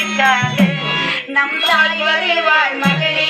இருக்காது நம் தாய் வருவாள் மகளே.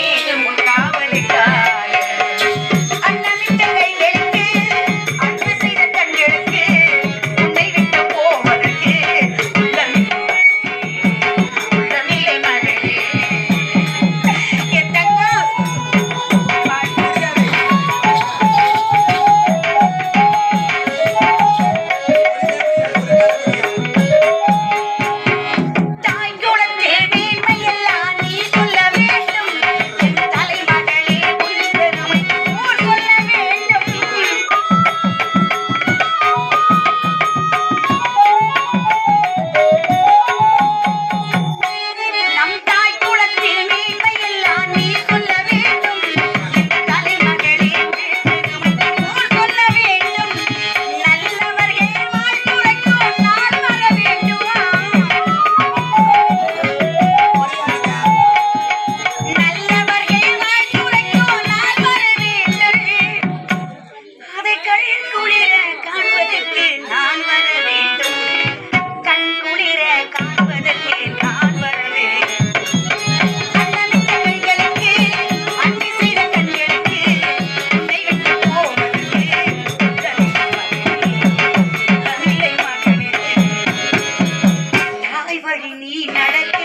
காண்பதற்கு நான் வர வேண்டும். கண் குளிர நீ நடக்க